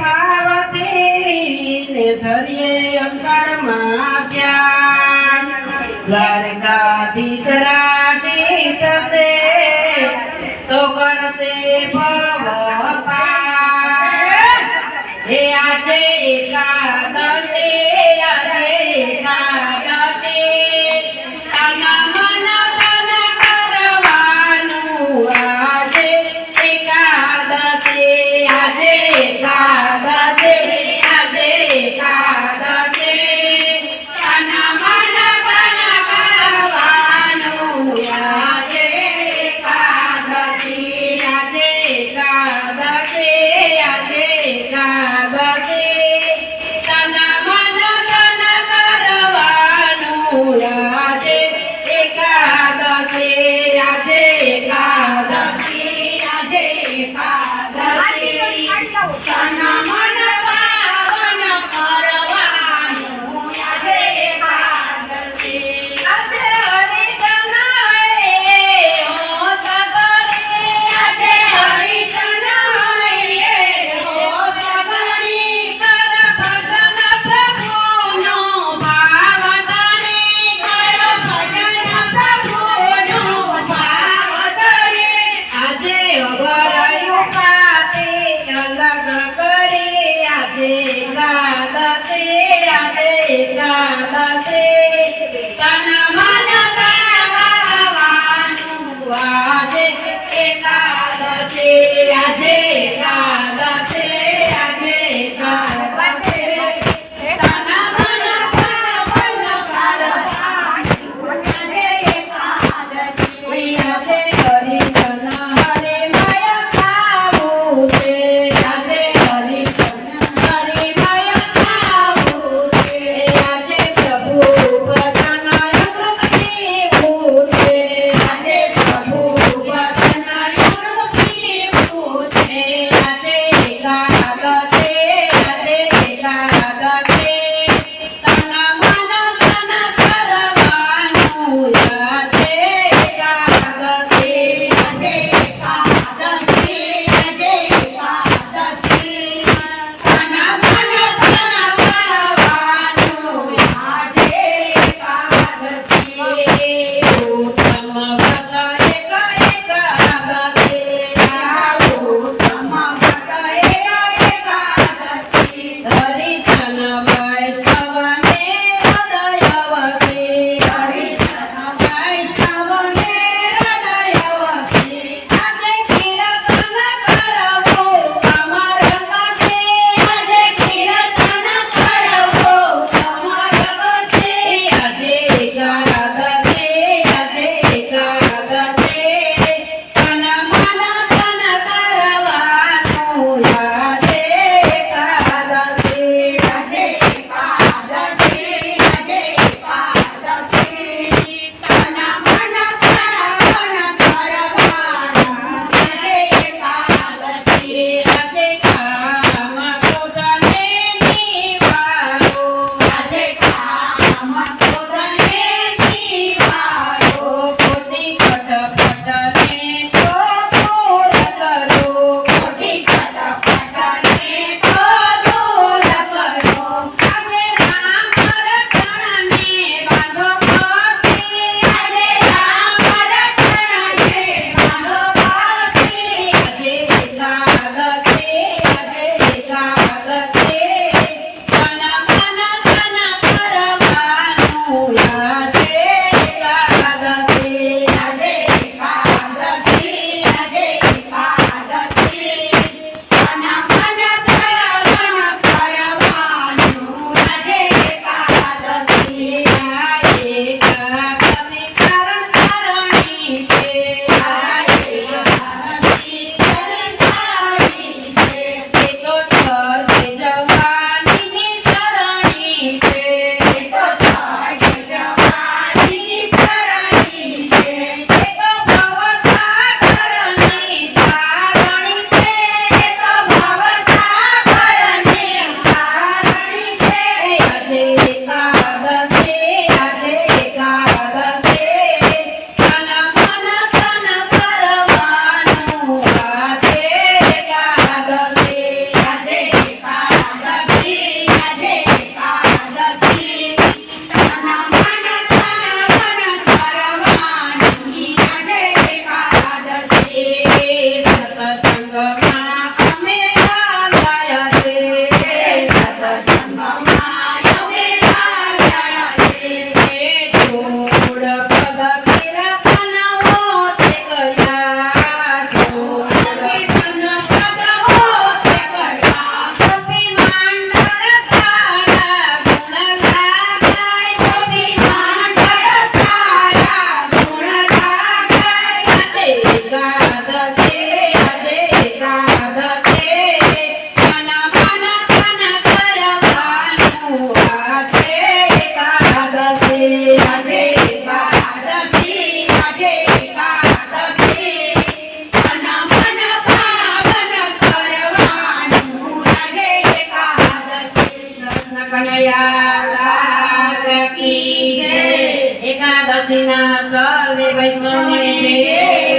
પાર્વતી ને ધરીએ અંતરમાં ધ્યાન. દ્વારકાધીશ આજે આજે કૃષ્ણ કનૈયા લાલ કી જય એકાદશીના સર્વે વૈષ્ણવને જય શ્રી કૃષ્ણ